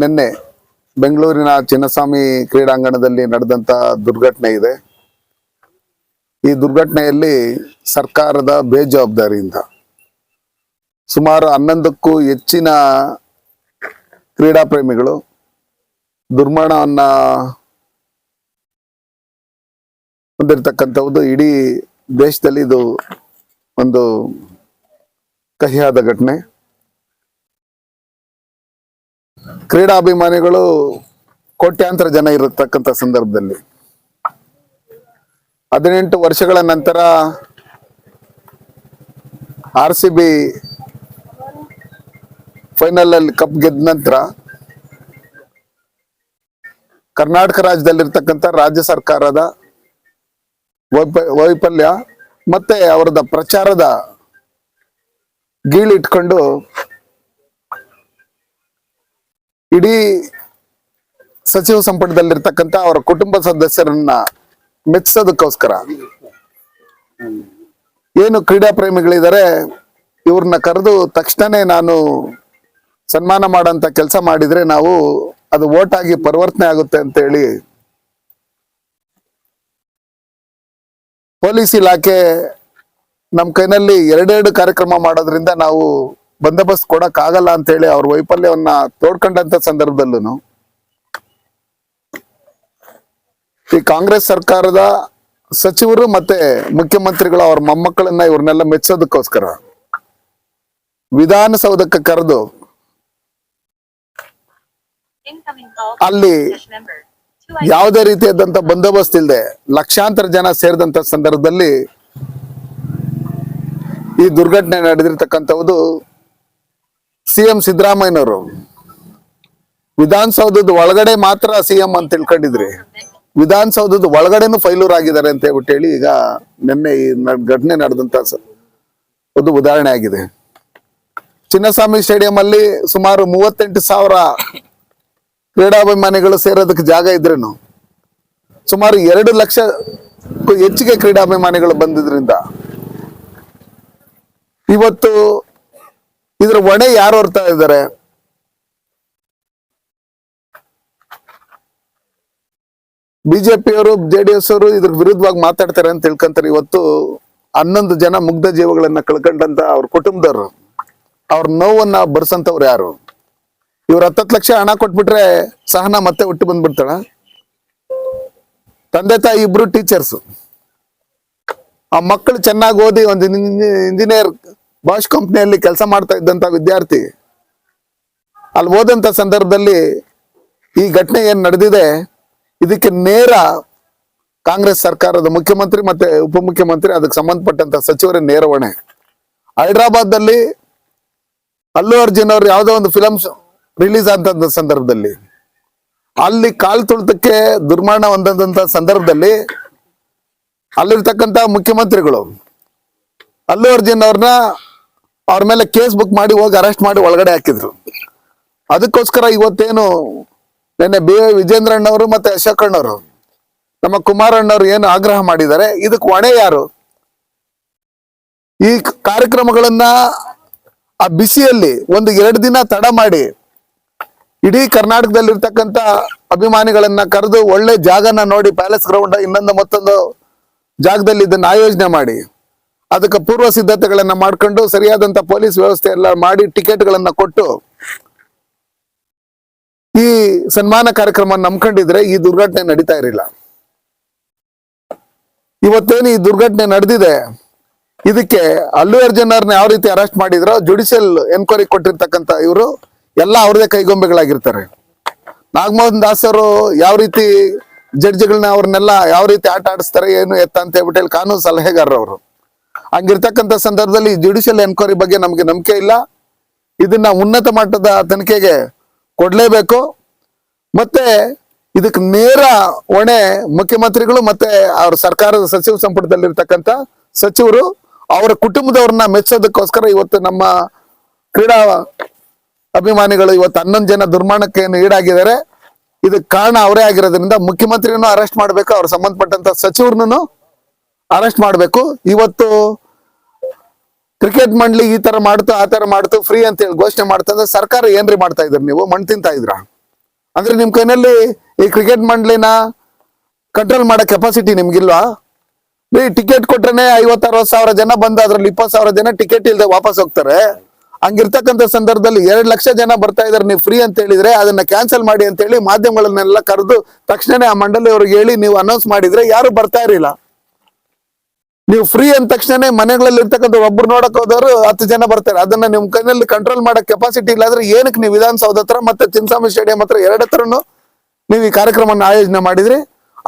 ನಿನ್ನೆ ಬೆಂಗಳೂರಿನ ಚಿನ್ನಸ್ವಾಮಿ ಕ್ರೀಡಾಂಗಣದಲ್ಲಿ ನಡೆದಂತ ದುರ್ಘಟನೆ ಇದೆ. ಈ ದುರ್ಘಟನೆಯಲ್ಲಿ ಸರ್ಕಾರದ ಬೇಜವಾಬ್ದಾರಿಯಿಂದ ಸುಮಾರು ಹನ್ನೊಂದಕ್ಕೂ ಹೆಚ್ಚಿನ ಕ್ರೀಡಾಪ್ರೇಮಿಗಳು ದುರ್ಮರಣವನ್ನ ಹೊಂದಿರತಕ್ಕಂಥದ್ದು ಇಡೀ ದೇಶದಲ್ಲಿ ಇದು ಒಂದು ಕಹಿಯಾದ ಘಟನೆ. ಕ್ರೀಡಾಭಿಮಾನಿಗಳು ಕೋಟ್ಯಾಂತರ ಜನ ಇರತಕ್ಕಂಥ ಸಂದರ್ಭದಲ್ಲಿ. ಹದಿನೆಂಟು ವರ್ಷಗಳ ನಂತರ ಆರ್ ಸಿ ಬಿ ಫೈನಲ್ ಅಲ್ಲಿ ಕಪ್ ಗೆದ್ದ ನಂತರ ಕರ್ನಾಟಕ ರಾಜ್ಯದಲ್ಲಿರ್ತಕ್ಕಂಥ ರಾಜ್ಯ ಸರ್ಕಾರದ ವೈಫಲ್ಯ ಮತ್ತೆ ಅವರದ ಪ್ರಚಾರದ ಗೀಳಿಟ್ಕೊಂಡು ಇಡೀ ಸಚಿವ ಸಂಪುಟದಲ್ಲಿರ್ತಕ್ಕಂಥ ಅವರ ಕುಟುಂಬ ಸದಸ್ಯರನ್ನ ಮೆಚ್ಚಿಸೋದಕ್ಕೋಸ್ಕರ ಏನು ಕ್ರೀಡಾ ಪ್ರೇಮಿಗಳಿದ್ದಾರೆ, ಇವ್ರನ್ನ ಕರೆದು ತಕ್ಷಣನೇ ನಾನು ಸನ್ಮಾನ ಮಾಡೋಂಥ ಕೆಲಸ ಮಾಡಿದ್ರೆ ನಾವು ಅದು ಓಟ್ ಪರಿವರ್ತನೆ ಆಗುತ್ತೆ ಅಂತ ಹೇಳಿ ಪೊಲೀಸ್ ಇಲಾಖೆ ನಮ್ಮ ಕೈನಲ್ಲಿ ಎರಡೆರಡು ಕಾರ್ಯಕ್ರಮ ಮಾಡೋದ್ರಿಂದ ನಾವು ಬಂದೋಬಸ್ತ್ ಕೊಡಕ್ ಆಗಲ್ಲ ಅಂತ ಹೇಳಿ ಅವ್ರ ವೈಫಲ್ಯವನ್ನ ತೋಡ್ಕೊಂಡಂತ ಸಂದರ್ಭದಲ್ಲೂ ಈ ಕಾಂಗ್ರೆಸ್ ಸರ್ಕಾರದ ಸಚಿವರು ಮತ್ತೆ ಮುಖ್ಯಮಂತ್ರಿಗಳು ಅವ್ರ ಮೊಮ್ಮಕ್ಕಳನ್ನ ಇವ್ರನ್ನೆಲ್ಲ ಮೆಚ್ಚೋದಕ್ಕೋಸ್ಕರ ವಿಧಾನಸೌಧಕ್ಕೆ ಕರೆದು. ಅಲ್ಲಿ ಯಾವುದೇ ರೀತಿಯಾದಂತ ಬಂದೋಬಸ್ತ್ ಇಲ್ಲದೆ ಲಕ್ಷಾಂತರ ಜನ ಸೇರಿದಂತ ಸಂದರ್ಭದಲ್ಲಿ ಈ ದುರ್ಘಟನೆ ನಡೆದಿರ್ತಕ್ಕಂಥದ್ದು ಸಿಎಂ ಸಿದ್ದರಾಮಯ್ಯನವರು. ವಿಧಾನಸೌಧದ ಒಳಗಡೆ ಮಾತ್ರ ಸಿಎಂ ಅಂತ ತಿಳ್ಕೊಂಡಿದ್ರಿ. ವಿಧಾನಸೌಧದ ಒಳಗಡೆನೂ ಫೈಲೂರ್ ಆಗಿದ್ದಾರೆ ಅಂತ ಹೇಳ್ಬಿಟ್ಟು ಹೇಳಿ ಈಗ ನಿನ್ನೆ ಈ ಘಟನೆ ನಡೆದಂತ ಒಂದು ಉದಾಹರಣೆ ಆಗಿದೆ. ಚಿನ್ನಸ್ವಾಮಿ ಸ್ಟೇಡಿಯಂ ಅಲ್ಲಿ ಸುಮಾರು ಮೂವತ್ತೆಂಟು ಸಾವಿರ ಕ್ರೀಡಾಭಿಮಾನಿಗಳು ಸೇರೋದಕ್ಕೆ ಜಾಗ ಇದ್ರೇನು? ಸುಮಾರು ಎರಡು ಲಕ್ಷ ಹೆಚ್ಚಿಗೆ ಕ್ರೀಡಾಭಿಮಾನಿಗಳು ಬಂದಿದ್ರಿಂದ. ಇವತ್ತು ಇದ್ರ ಹೊಣೆ ಯಾರು ಹೊರ್ತಾ ಇದ್ದಾರೆ? ಬಿಜೆಪಿಯವರು ಜೆ ಡಿ ಎಸ್ ಅವರು ಇದ್ರ ವಿರುದ್ಧವಾಗಿ ಮಾತಾಡ್ತಾರೆ ಅಂತ ತಿಳ್ಕೊಂತಾರೆ. ಇವತ್ತು ಹನ್ನೊಂದು ಜನ ಮುಗ್ಧ ಜೀವಗಳನ್ನ ಕಳ್ಕೊಂಡಂತ ಅವ್ರ ಕುಟುಂಬದವ್ರು. ಅವ್ರ ನೋವನ್ನ ಬರ್ಸಂತವ್ರು ಯಾರು? ಇವ್ರ ಹತ್ತತ್ತು ಲಕ್ಷ ಹಣ ಕೊಟ್ಬಿಟ್ರೆ ಸಹನ ಮತ್ತೆ ಹುಟ್ಟು ಬಂದ್ಬಿಡ್ತಾಳ? ತಂದೆ ತಾಯಿ ಇಬ್ರು ಟೀಚರ್ಸ್ ಆ ಮಕ್ಕಳು ಚೆನ್ನಾಗಿ ಓದಿ ಒಂದು ಇಂಜಿನಿಯರ್ ಬಾಷ್ ಕಂಪ್ನಿಯಲ್ಲಿ ಕೆಲಸ ಮಾಡ್ತಾ ಇದ್ದಂತ ವಿದ್ಯಾರ್ಥಿ. ಅಲ್ಲಿ ಹೋದಂತ ಸಂದರ್ಭದಲ್ಲಿ ಈ ಘಟನೆ ಏನ್ ನಡೆದಿದೆ, ಇದಕ್ಕೆ ನೇರ ಕಾಂಗ್ರೆಸ್ ಸರ್ಕಾರದ ಮುಖ್ಯಮಂತ್ರಿ ಮತ್ತೆ ಉಪಮುಖ್ಯಮಂತ್ರಿ, ಅದಕ್ಕೆ ಸಂಬಂಧಪಟ್ಟಂತ ಸಚಿವರೇ ನೇರ ಹೊಣೆ ಹೈದರಾಬಾದ್ ಅಲ್ಲು ಅರ್ಜುನ್ ಅವ್ರು ಯಾವುದೋ ಒಂದು ಫಿಲಮ್ ರಿಲೀಸ್ ಆದಂತ ಸಂದರ್ಭದಲ್ಲಿ. ಅಲ್ಲಿ ಕಾಲ್ ತುಳಿತಕ್ಕೆ ದುರ್ಮರಣ ಹೊಂದಂತ ಸಂದರ್ಭದಲ್ಲಿ ಅಲ್ಲಿರ್ತಕ್ಕಂತ ಮುಖ್ಯಮಂತ್ರಿಗಳು, ಅಲ್ಲು ಅರ್ಜುನ್ ಅವ್ರನ್ನ ಅವ್ರ ಮೇಲೆ ಕೇಸ್ ಬುಕ್ ಮಾಡಿ ಹೋಗಿ ಅರೆಸ್ಟ್ ಮಾಡಿ ಒಳಗಡೆ ಹಾಕಿದ್ರು. ಅದಕ್ಕೋಸ್ಕರ ಇವತ್ತೇನು ನಿನ್ನೆ ಬಿ ವಿಜೇಂದ್ರಣ್ಣವರು ಮತ್ತೆ ಅಶೋಕಣ್ಣವರು ನಮ್ಮ ಕುಮಾರಣ್ಣವರು ಏನು ಆಗ್ರಹ ಮಾಡಿದ್ದಾರೆ, ಇದಕ್ಕೆ ಹೊಣೆ ಯಾರು? ಈ ಕಾರ್ಯಕ್ರಮಗಳನ್ನ ಆ ಬಿಸಿಯಲ್ಲಿ ಒಂದು ಎರಡು ದಿನ ತಡ ಮಾಡಿ ಇಡೀ ಕರ್ನಾಟಕದಲ್ಲಿರ್ತಕ್ಕಂಥ ಅಭಿಮಾನಿಗಳನ್ನ ಕರೆದು ಒಳ್ಳೆ ಜಾಗನ ನೋಡಿ, ಪ್ಯಾಲೇಸ್ ಗ್ರೌಂಡ್ ಇನ್ನೊಂದು ಮತ್ತೊಂದು ಜಾಗದಲ್ಲಿ ಇದನ್ನ ಆಯೋಜನೆ ಮಾಡಿ. ಅದಕ್ಕೆ ಪೂರ್ವ ಸಿದ್ಧತೆಗಳನ್ನ ಮಾಡ್ಕೊಂಡು ಸರಿಯಾದಂತ ಪೊಲೀಸ್ ವ್ಯವಸ್ಥೆ ಎಲ್ಲ ಮಾಡಿ ಟಿಕೆಟ್ಗಳನ್ನ ಕೊಟ್ಟು ಈ ಸನ್ಮಾನ ಕಾರ್ಯಕ್ರಮ ನಂಬ್ಕೊಂಡಿದ್ರೆ ಈ ದುರ್ಘಟನೆ ನಡೀತಾ ಇರಲಿಲ್ಲ. ಇವತ್ತೇನು ಈ ದುರ್ಘಟನೆ ನಡೆದಿದೆ, ಇದಕ್ಕೆ ಅಲ್ಲು ಅರ್ಜುನ್ ಅವ್ರನ್ನ ಯಾವ ರೀತಿ ಅರೆಸ್ಟ್ ಮಾಡಿದ್ರೋ ಜುಡಿಷಿಯಲ್ ಎನ್ಕ್ವೈರಿ ಕೊಟ್ಟಿರ್ತಕ್ಕಂಥ ಇವರು ಎಲ್ಲ ಅವ್ರದೇ ಕೈಗೊಂಬೆಗಳಾಗಿರ್ತಾರೆ. ನಾಗಮೋಹನ್ ದಾಸ್ ಅವರು ಯಾವ ರೀತಿ ಜಡ್ಜ್ಗಳನ್ನ ಅವ್ರನ್ನೆಲ್ಲ ಯಾವ ರೀತಿ ಆಟ ಆಡಿಸ್ತಾರೆ, ಏನು ಎತ್ತ ಅಂತ ಹೇಳ್ಬಿಟ್ಟು ಹೇಳಿ ಕಾನೂನು ಸಲಹೆಗಾರರು ಅವರು ಹಂಗಿರ್ತಕ್ಕಂಥ ಸಂದರ್ಭದಲ್ಲಿ ಜುಡಿಷಿಯಲ್ ಎನ್ಕ್ವೈರಿ ಬಗ್ಗೆ ನಮಗೆ ನಂಬಿಕೆ ಇಲ್ಲ. ಇದನ್ನ ಉನ್ನತ ಮಟ್ಟದ ತನಿಖೆಗೆ ಕೊಡಲೇಬೇಕು. ಮತ್ತೆ ಇದಕ್ಕೆ ನೇರ ಹೊಣೆ ಮುಖ್ಯಮಂತ್ರಿಗಳು ಮತ್ತೆ ಅವ್ರ ಸರ್ಕಾರದ ಸಚಿವ ಸಂಪುಟದಲ್ಲಿರ್ತಕ್ಕಂಥ ಸಚಿವರು ಅವರ ಕುಟುಂಬದವ್ರನ್ನ ಮೆಚ್ಚೋದಕ್ಕೋಸ್ಕರ ಇವತ್ತು ನಮ್ಮ ಕ್ರೀಡಾ ಅಭಿಮಾನಿಗಳು ಇವತ್ತು ಹನ್ನೊಂದು ಜನ ದುರ್ಮಾಣಕ್ಕೆ ಏನು ಈಡಾಗಿದ್ದಾರೆ. ಇದಕ್ಕೆ ಕಾರಣ ಅವರೇ ಆಗಿರೋದ್ರಿಂದ ಮುಖ್ಯಮಂತ್ರಿಯನ್ನು ಅರೆಸ್ಟ್ ಮಾಡ್ಬೇಕು, ಅವ್ರ ಸಂಬಂಧಪಟ್ಟಂತ ಸಚಿವರನ್ನು ಅರೆಸ್ಟ್ ಮಾಡ್ಬೇಕು. ಇವತ್ತು ಕ್ರಿಕೆಟ್ ಮಂಡಳಿ ಈ ತರ ಮಾಡ್ತು, ಆ ತರ ಮಾಡ್ತು ಫ್ರೀ ಅಂತ ಹೇಳಿ ಘೋಷಣೆ ಮಾಡ್ತಾ ಅಂದ್ರೆ ಸರ್ಕಾರ ಏನ್ರಿ ಮಾಡ್ತಾ ಇದ್ರಿ ನೀವು? ಮಣ್ ತಿಂತಾ ಇದ್ರ ಅಂದ್ರೆ ನಿಮ್ ಕೈನಲ್ಲಿ ಈ ಕ್ರಿಕೆಟ್ ಮಂಡಳಿನ ಕಂಟ್ರೋಲ್ ಮಾಡೋ ಕೆಪಾಸಿಟಿ ನಿಮ್ಗಿಲ್ವಾ? ಬರೀ ಟಿಕೆಟ್ ಕೊಟ್ರೆ ಐವತ್ ಅರವತ್ ಸಾವಿರ ಜನ ಬಂದ ಅದ್ರಲ್ಲಿ ಇಪ್ಪತ್ ಸಾವಿರ ಜನ ಟಿಕೆಟ್ ಇಲ್ದೆ ವಾಪಸ್ ಹೋಗ್ತಾರೆ. ಹಂಗಿರ್ತಕ್ಕಂಥ ಸಂದರ್ಭದಲ್ಲಿ ಎರಡು ಲಕ್ಷ ಜನ ಬರ್ತಾ ಇದಾರೆ ನೀವು ಫ್ರೀ ಅಂತ ಹೇಳಿದ್ರೆ ಅದನ್ನ ಕ್ಯಾನ್ಸಲ್ ಮಾಡಿ ಅಂತ ಹೇಳಿ ಮಾಧ್ಯಮಗಳನ್ನೆಲ್ಲ ಕರೆದು ತಕ್ಷಣನೇ ಆ ಮಂಡಳಿ ಅವ್ರಿಗೆ ಹೇಳಿ ನೀವು ಅನೌನ್ಸ್ ಮಾಡಿದ್ರೆ ಯಾರು ಬರ್ತಾ ಇರಲಿಲ್ಲ. ನೀವು ಫ್ರೀ ಅಂದ ತಕ್ಷಣನೇ ಮನೆಗಳಲ್ಲಿ ಇರ್ತಕ್ಕಂಥ ಒಬ್ರು ನೋಡಕ್ ಹೋದವರು ಹತ್ತು ಜನ ಬರ್ತಾರೆ. ಅದನ್ನ ನಿಮ್ ಕೈನಲ್ಲಿ ಕಂಟ್ರೋಲ್ ಮಾಡೋ ಕೆಪಾಸಿಟಿ ಇಲ್ಲ ಅಂದ್ರೆ ಏನಕ್ಕೆ ನೀವು ವಿಧಾನಸೌಧ ಹತ್ರ ಮತ್ತೆ ಚಿನ್ಸಾಮಿ ಸ್ಟೇಡಿಯಂ ಹತ್ರ ಎರಡ ಹತ್ರನು ನೀವು ಈ ಕಾರ್ಯಕ್ರಮವನ್ನು ಆಯೋಜನೆ ಮಾಡಿದ್ರಿ.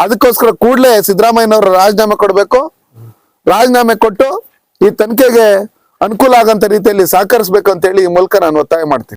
ಅದಕ್ಕೋಸ್ಕರ ಕೂಡಲೇ ಸಿದ್ದರಾಮಯ್ಯನವರು ರಾಜೀನಾಮೆ ಕೊಡಬೇಕು. ರಾಜೀನಾಮೆ ಕೊಟ್ಟು ಈ ತನಿಖೆಗೆ ಅನುಕೂಲ ಆಗಂತ ರೀತಿಯಲ್ಲಿ ಸಹಕರಿಸಬೇಕು ಅಂತ ಹೇಳಿ ಈ ಮೂಲಕ ನಾನು ಒತ್ತಾಯ ಮಾಡ್ತೀನಿ.